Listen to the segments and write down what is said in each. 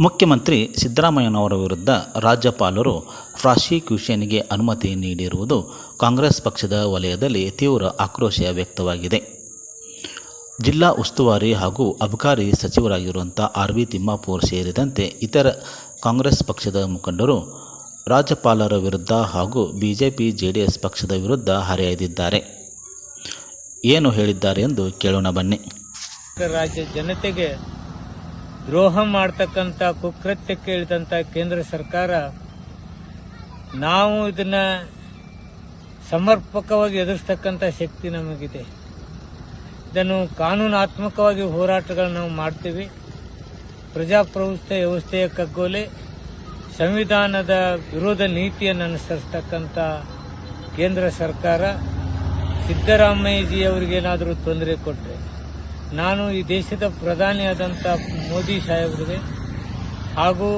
ಮುಖ್ಯಮಂತ್ರಿ ಸಿದ್ದರಾಮಯ್ಯನವರ ವಿರುದ್ಧ ರಾಜ್ಯಪಾಲರು ಪ್ರಾಸಿಕ್ಯೂಷನ್ಗೆ ಅನುಮತಿ ನೀಡಿರುವುದು ಕಾಂಗ್ರೆಸ್ ಪಕ್ಷದ ವಲಯದಲ್ಲಿ ತೀವ್ರ ಆಕ್ರೋಶ ವ್ಯಕ್ತವಾಗಿದೆ. ಜಿಲ್ಲಾ ಉಸ್ತುವಾರಿ ಹಾಗೂ ಅಬಕಾರಿ ಸಚಿವರಾಗಿರುವಂಥ ಆರ್ ವಿ ತಿಮ್ಮಾಪೂರ್ ಸೇರಿದಂತೆ ಇತರ ಕಾಂಗ್ರೆಸ್ ಪಕ್ಷದ ಮುಖಂಡರು ರಾಜ್ಯಪಾಲರ ವಿರುದ್ಧ ಹಾಗೂ ಬಿ ಜೆ ಡಿ ಎಸ್ ಪಕ್ಷದ ವಿರುದ್ಧ ಹರಿಹಾಯ್ದಿದ್ದಾರೆ. ಏನು ಹೇಳಿದ್ದಾರೆ ಎಂದು ಕೇಳೋಣ ಬನ್ನಿ. ರಾಜ್ಯ ಜನತೆಗೆ ದ್ರೋಹ ಮಾಡ್ತಕ್ಕಂಥ ಕುಕೃತ್ಯಕ್ಕೆ ಇಳಿದಂಥ ಕೇಂದ್ರ ಸರ್ಕಾರ, ನಾವು ಇದನ್ನ ಸಮರ್ಪಕವಾಗಿ ಎದುರಿಸ್ತಕ್ಕಂಥ ಶಕ್ತಿ ನಮಗಿದೆ. ಇದನ್ನು ಕಾನೂನಾತ್ಮಕವಾಗಿ ಹೋರಾಟಗಳನ್ನು ನಾವು ಮಾಡ್ತೀವಿ. ಪ್ರಜಾಪ್ರಭುತ್ವ ವ್ಯವಸ್ಥೆಯ ಕಗ್ಗೋಲೆ, ಸಂವಿಧಾನದ ವಿರೋಧ ನೀತಿಯನ್ನು ಅನುಸರಿಸ್ತಕ್ಕಂಥ ಕೇಂದ್ರ ಸರ್ಕಾರ ಸಿದ್ದರಾಮಯ್ಯಜಿಯವರಿಗೇನಾದರೂ ತೊಂದರೆ ಕೊಟ್ಟರೆ ನಾನು ಈ ದೇಶದ ಪ್ರಧಾನಿಯಾದಂಥ ಮೋದಿ ಸಾಹೇಬರಿಗೆ ಹಾಗೂ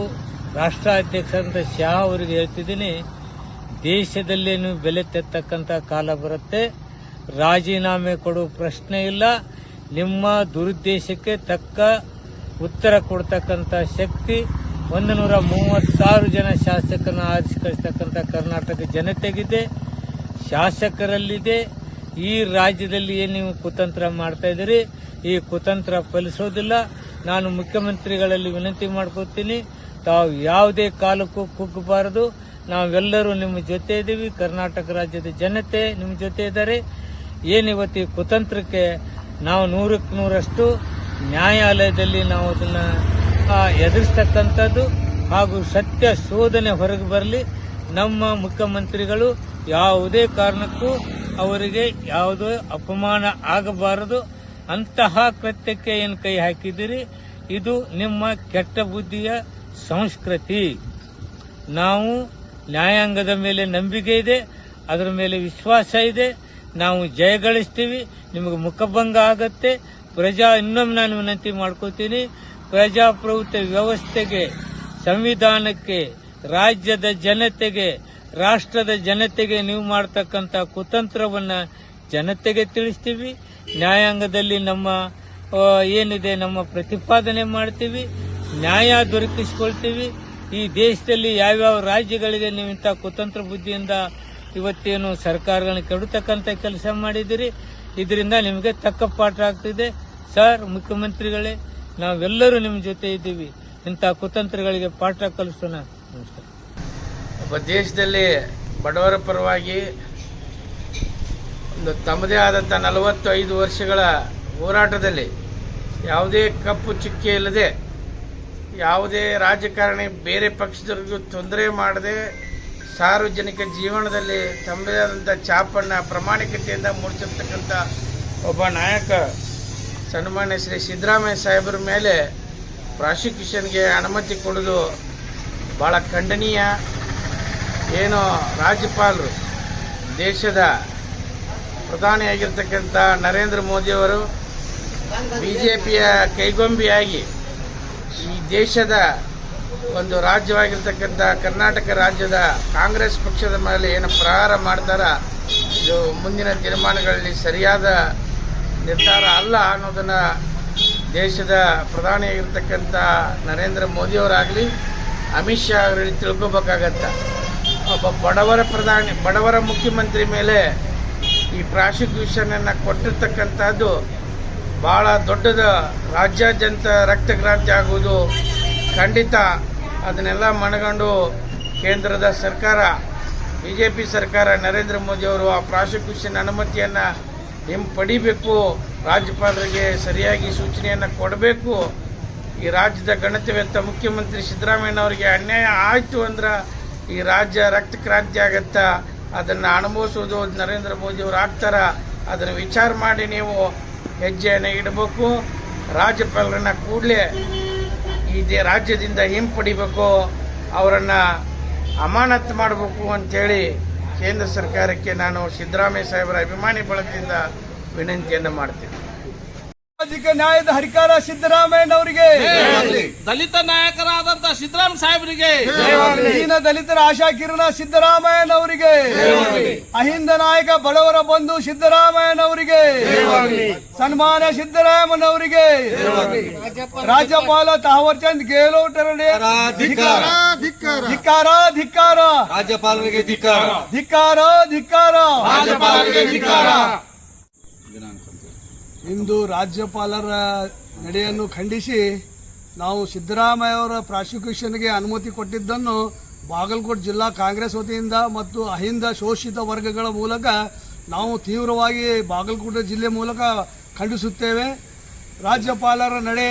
ರಾಷ್ಟ್ರಾಧ್ಯಕ್ಷರಂತ ಶಾ ಅವರಿಗೆ ಹೇಳ್ತಿದ್ದೀನಿ ದೇಶದಲ್ಲೇನು ಬೆಲೆ ತೆತ್ತಕ್ಕಂಥ ಕಾಲ ಬರುತ್ತೆ. ರಾಜೀನಾಮೆ ಕೊಡುವ ಪ್ರಶ್ನೆ ಇಲ್ಲ. ನಿಮ್ಮ ದುರುದ್ದೇಶಕ್ಕೆ ತಕ್ಕ ಉತ್ತರ ಕೊಡ್ತಕ್ಕಂಥ ಶಕ್ತಿ, ಒಂದು ನೂರ ಮೂವತ್ತಾರು ಜನ ಶಾಸಕರನ್ನ ಆರಿಸಿ ಕಳಿಸ್ತಕ್ಕಂಥ ಕರ್ನಾಟಕ ಜನತೆಗಿದೆ, ಶಾಸಕರಲ್ಲಿದೆ. ಈ ರಾಜ್ಯದಲ್ಲಿ ಏನು ನೀವು ಕುತಂತ್ರ ಮಾಡ್ತಾ ಈ ಕುತಂತ್ರ ಫಲಿಸೋದಿಲ್ಲ. ನಾನು ಮುಖ್ಯಮಂತ್ರಿಗಳಲ್ಲಿ ವಿನಂತಿ ಮಾಡ್ಕೋತೀನಿ. ತಾವು ಯಾವುದೇ ಕಾಲಕ್ಕೂ ಕುಗ್ಗಬಾರದು. ನಾವೆಲ್ಲರೂ ನಿಮ್ಮ ಜೊತೆ ಇದ್ದೀವಿ. ಕರ್ನಾಟಕ ರಾಜ್ಯದ ಜನತೆ ನಿಮ್ಮ ಜೊತೆ ಇದ್ದಾರೆ. ಏನಿವತ್ತು ಈ ಕುತಂತ್ರಕ್ಕೆ ನಾವು ನೂರಕ್ಕೆ ನೂರಷ್ಟು ನ್ಯಾಯಾಲಯದಲ್ಲಿ ನಾವು ಅದನ್ನ ಎದುರಿಸ್ತಕ್ಕಂಥದ್ದು ಹಾಗೂ ಸತ್ಯ ಶೋಧನೆ ಹೊರಗೆ ಬರಲಿ. ನಮ್ಮ ಮುಖ್ಯಮಂತ್ರಿಗಳು ಯಾವುದೇ ಕಾರಣಕ್ಕೂ ಅವರಿಗೆ ಯಾವುದೇ ಅಪಮಾನ ಆಗಬಾರದು. ಅಂತಹ ಕೃತ್ಯಕ್ಕೆ ಏನು ಕೈ ಹಾಕಿದಿರಿ? ಇದು ನಿಮ್ಮ ಕೆಟ್ಟ ಬುದ್ಧಿಯ ಸಂಸ್ಕೃತಿ. ನಾವು ನ್ಯಾಯಾಂಗದ ಮೇಲೆ ನಂಬಿಕೆ ಇದೆ, ಅದರ ಮೇಲೆ ವಿಶ್ವಾಸ ಇದೆ. ನಾವು ಜಯಗಳಿಸ್ತೀವಿ ನಿಮಗೆ ಮುಖಭಂಗ ಆಗತ್ತೆ. ಪ್ರಜಾ, ಇನ್ನೊಮ್ಮೆ ನಾನು ವಿನಂತಿ ಮಾಡ್ಕೋತೀನಿ, ಪ್ರಜಾಪ್ರಭುತ್ವ ವ್ಯವಸ್ಥೆಗೆ, ಸಂವಿಧಾನಕ್ಕೆ, ರಾಜ್ಯದ ಜನತೆಗೆ, ರಾಷ್ಟ್ರದ ಜನತೆಗೆ ನೀವು ಮಾಡ್ತಕ್ಕಂಥ ಕುತಂತ್ರವನ್ನು ಜನತೆಗೆ ತಿಳಿಸ್ತೀವಿ. ನ್ಯಾಯಾಂಗದಲ್ಲಿ ನಮ್ಮ ಏನಿದೆ ನಮ್ಮ ಪ್ರತಿಪಾದನೆ ಮಾಡ್ತೀವಿ, ನ್ಯಾಯ ದೊರಕಿಸ್ಕೊಳ್ತೀವಿ. ಈ ದೇಶದಲ್ಲಿ ಯಾವ್ಯಾವ ರಾಜ್ಯಗಳಿಗೆ ನೀವು ಇಂಥ ಕುತಂತ್ರ ಬುದ್ಧಿಯಿಂದ ಇವತ್ತೇನು ಸರ್ಕಾರಗಳನ್ನ ಕೆಡತಕ್ಕಂಥ ಕೆಲಸ ಮಾಡಿದ್ದೀರಿ, ಇದರಿಂದ ನಿಮಗೆ ತಕ್ಕ ಪಾಠ ಆಗ್ತಿದೆ. ಸರ್, ಮುಖ್ಯಮಂತ್ರಿಗಳೇ, ನಾವೆಲ್ಲರೂ ನಿಮ್ಮ ಜೊತೆ ಇದ್ದೀವಿ. ಇಂಥ ಕುತಂತ್ರಗಳಿಗೆ ಪಾಠ ಕಲಿಸೋಣ. ನಮಸ್ಕಾರ. ಒಬ್ಬ ದೇಶದಲ್ಲಿ ಬಡವರ ಪರವಾಗಿ ಒಂದು ತಮ್ಮದೇ ಆದಂಥ ನಲವತ್ತೈದು ವರ್ಷಗಳ ಹೋರಾಟದಲ್ಲಿ ಯಾವುದೇ ಕಪ್ಪು ಚುಕ್ಕೆ ಇಲ್ಲದೆ, ಯಾವುದೇ ರಾಜಕಾರಣಿ ಬೇರೆ ಪಕ್ಷದವರಿಗೂ ತೊಂದರೆ ಮಾಡದೆ ಸಾರ್ವಜನಿಕ ಜೀವನದಲ್ಲಿ ತಮ್ಮದೇ ಆದಂಥ ಛಾಪನ್ನು ಪ್ರಾಮಾಣಿಕತೆಯಿಂದ ಮೂಡಿಸಿರ್ತಕ್ಕಂಥ ಒಬ್ಬ ನಾಯಕ ಸನ್ಮಾನ್ಯ ಶ್ರೀ ಸಿದ್ದರಾಮಯ್ಯ ಸಾಹೇಬರ ಮೇಲೆ ಪ್ರಾಸಿಕ್ಯೂಷನ್ಗೆ ಅನುಮತಿ ಕೊಡೋದು ಭಾಳ ಖಂಡನೀಯ. ಏನು ರಾಜ್ಯಪಾಲರು ದೇಶದ ಪ್ರಧಾನಿಯಾಗಿರ್ತಕ್ಕಂಥ ನರೇಂದ್ರ ಮೋದಿಯವರು ಬಿ ಜೆ ಪಿಯ ಕೈಗೊಂಬೆಯಾಗಿ ಈ ದೇಶದ ಒಂದು ರಾಜ್ಯವಾಗಿರ್ತಕ್ಕಂಥ ಕರ್ನಾಟಕ ರಾಜ್ಯದ ಕಾಂಗ್ರೆಸ್ ಪಕ್ಷದ ಮೇಲೆ ಏನು ಪ್ರಹಾರ ಮಾಡ್ತಾರ, ಇದು ಮುಂದಿನ ತೀರ್ಮಾನಗಳಲ್ಲಿ ಸರಿಯಾದ ನಿರ್ಧಾರ ಅಲ್ಲ ಅನ್ನೋದನ್ನು ದೇಶದ ಪ್ರಧಾನಿಯಾಗಿರ್ತಕ್ಕಂಥ ನರೇಂದ್ರ ಮೋದಿಯವರಾಗಲಿ ಅಮಿತ್ ಶಾ ಅವರಲ್ಲಿ ತಿಳ್ಕೊಬೇಕಾಗತ್ತ. ಒಬ್ಬ ಬಡವರ ಪ್ರಧಾನಿ, ಬಡವರ ಮುಖ್ಯಮಂತ್ರಿ ಮೇಲೆ ಈ ಪ್ರಾಸಿಕ್ಯೂಷನನ್ನು ಕೊಟ್ಟಿರ್ತಕ್ಕಂಥದ್ದು ಭಾಳ ದೊಡ್ಡದ ರಾಜ್ಯಾದ್ಯಂತ ರಕ್ತಕ್ರಾಂತಿ ಆಗುವುದು ಖಂಡಿತ. ಅದನ್ನೆಲ್ಲ ಮನಗಂಡು ಕೇಂದ್ರದ ಸರ್ಕಾರ ಬಿ ಜೆ ಪಿ ಸರ್ಕಾರ, ನರೇಂದ್ರ ಮೋದಿಯವರು ಆ ಪ್ರಾಸಿಕ್ಯೂಷನ್ ಅನುಮತಿಯನ್ನು ಹಿಂಪಡಿಬೇಕು, ರಾಜ್ಯಪಾಲರಿಗೆ ಸರಿಯಾಗಿ ಸೂಚನೆಯನ್ನು ಕೊಡಬೇಕು. ಈ ರಾಜ್ಯದ ಗಣತವ್ಯಂತ ಮುಖ್ಯಮಂತ್ರಿ ಸಿದ್ದರಾಮಯ್ಯನವರಿಗೆ ಅನ್ಯಾಯ ಆಯಿತು ಅಂದ್ರೆ ಈ ರಾಜ್ಯ ರಕ್ತ ಕ್ರಾಂತಿ ಆಗತ್ತ? ಅದನ್ನು ಅನುಭವಿಸೋದು ನರೇಂದ್ರ ಮೋದಿಯವರು ಆಗ್ತಾರ, ಅದನ್ನು ವಿಚಾರ ಮಾಡಿ ನೀವು ಹೆಜ್ಜೆಯನ್ನು ಇಡಬೇಕು. ರಾಜ್ಯಪಾಲರನ್ನ ಕೂಡಲೇ ಈ ರಾಜ್ಯದಿಂದ ಹಿಂಪಡಿಬೇಕು ಅವರನ್ನು ಅಮಾನತ್ ಮಾಡಬೇಕು ಅಂತೇಳಿ ಕೇಂದ್ರ ಸರ್ಕಾರಕ್ಕೆ ನಾನು ಸಿದ್ದರಾಮಯ್ಯ ಸಾಹೇಬರ ಅಭಿಮಾನಿ ಬಳಕೆಯಿಂದ ವಿನಂತಿಯನ್ನು ಮಾಡ್ತೀನಿ. ಸಾಮಾಜಿಕ ನ್ಯಾಯದ ಹರಿಕಾರ ಸಿದ್ದರಾಮಯ್ಯನವರಿಗೆ ದಲಿತ ನಾಯಕರಾದಂತ ಸಿದ್ದರಾಮ ಸಾಹೇಬರಿಗೆ. ದೀನ ದಲಿತರ ಆಶಾ ಕಿರಣ ಸಿದ್ದರಾಮಯ್ಯನವರಿಗೆ ಅಹಿಂದ ನಾಯಕ ಬಡವರ ಬಂಧು ಸಿದ್ದರಾಮಯ್ಯನವರಿಗೆ ಸನ್ಮಾನ ಸಿದ್ದರಾಮಯ್ಯನವರಿಗೆ ರಾಜ್ಯಪಾಲ ತಾವರ್ ಚಂದ್ ಗೆಹ್ಲೋಟ್ ಧಿಕ್ಕಾರ ಧಿಕ್ಕಾರ ಧಿಕ್ಕಾರ ರಾಜ್ಯಪಾಲರಿಗೆ ಧಿಕ್ಕಾರ ಧಿಕ್ಕಾರ ಧಿಕ್ಕಾರ ರಾಜ್ಯಪಾಲರಿಗೆ ಧಿಕ್ಕಾರ. ಇಂದು ರಾಜ್ಯಪಾಲರ ನಡೆಯನ್ನು ಖಂಡಿಸಿ ನಾವು ಸಿದ್ದರಾಮಯ್ಯ ಅವರ ಪ್ರಾಸಿಕ್ಯೂಷನ್ಗೆ ಅನುಮತಿ ಕೊಟ್ಟಿದ್ದನ್ನು ಬಾಗಲಕೋಟೆ ಜಿಲ್ಲಾ ಕಾಂಗ್ರೆಸ್ ವತಿಯಿಂದ ಮತ್ತು ಅಹಿಂದ ಶೋಷಿತ ವರ್ಗಗಳ ಮೂಲಕ ನಾವು ತೀವ್ರವಾಗಿ ಬಾಗಲಕೋಟೆ ಜಿಲ್ಲೆ ಮೂಲಕ ಖಂಡಿಸುತ್ತೇವೆ. ರಾಜ್ಯಪಾಲರ ನಡೆ